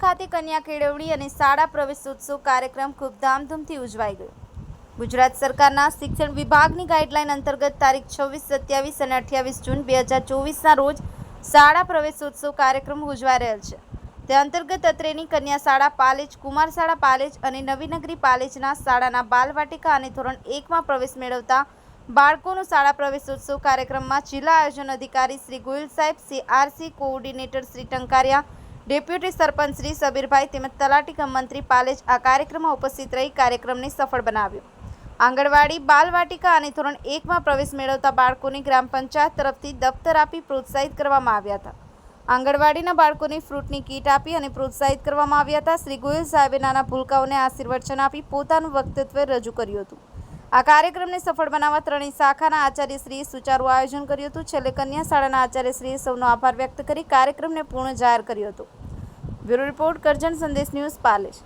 ખાતે કન્યા કેળવણી અને શાળા પ્રવેશોત્સવ કાર્યક્રમ ખૂબ ધામધૂમથી ઉજવાઈ ગયો. ગુજરાત સરકારના શિક્ષણ વિભાગની ગાઈડલાઈન અંતર્ગત તારીખ છવ્વીસ, સત્યાવીસ અને અઠ્યાવીસ જૂન બે હજાર ચોવીસના રોજ શાળા પ્રવેશોત્સવ કાર્યક્રમ ઉજવાઈ રહેલ છે. તે અંતર્ગત અત્રેની કન્યા શાળા પાલેજ, કુમાર શાળા પાલેજ અને નવીનગરી પાલેજના શાળાના બાલવાટિકા અને ધોરણ એકમાં પ્રવેશ મેળવતા બાળકોનો શાળા પ્રવેશોત્સવ કાર્યક્રમમાં જિલ્લા આયોજન અધિકારી શ્રી ગોયલ સાહેબ CRC RC coordinator Shri Tankariya deputy sarpanch Shri Sabirbhai તેમજ તલાટી મંત્રી પાલેજ આ કાર્યક્રમમાં ઉપસ્થિત રહી કાર્યક્રમને સફળ બનાવ્યો. આંગણવાડી, બાલવાટિકા અને ધોરણ એકમાં પ્રવેશ મેળવતા બાળકોને ગ્રામ પંચાયત તરફથી દફતર આપી પ્રોત્સાહિત કરવામાં આવ્યા હતા. આંગણવાડીના બાળકોને ફ્રૂટની કીટ આપી અને પ્રોત્સાહિત કરવામાં આવ્યા હતા. શ્રી ગોયલ સાહેબે નાના ભૂલકાઓને આશીર્વચન આપી પોતાનું વક્તત્વ રજૂ કર્યું હતું. આ કાર્યક્રમને સફળ બનાવવા ત્રણેય શાખાના આચાર્યશ્રીએ સુચારું આયોજન કર્યું હતું. છેલ્લે કન્યા શાળાના આચાર્યશ્રીએ સૌનો આભાર વ્યક્ત કરી કાર્યક્રમને પૂર્ણ જાહેર કર્યો હતો. બ્યુરો રિપોર્ટ કરજણ સંદેશ ન્યૂઝ પાલેજ.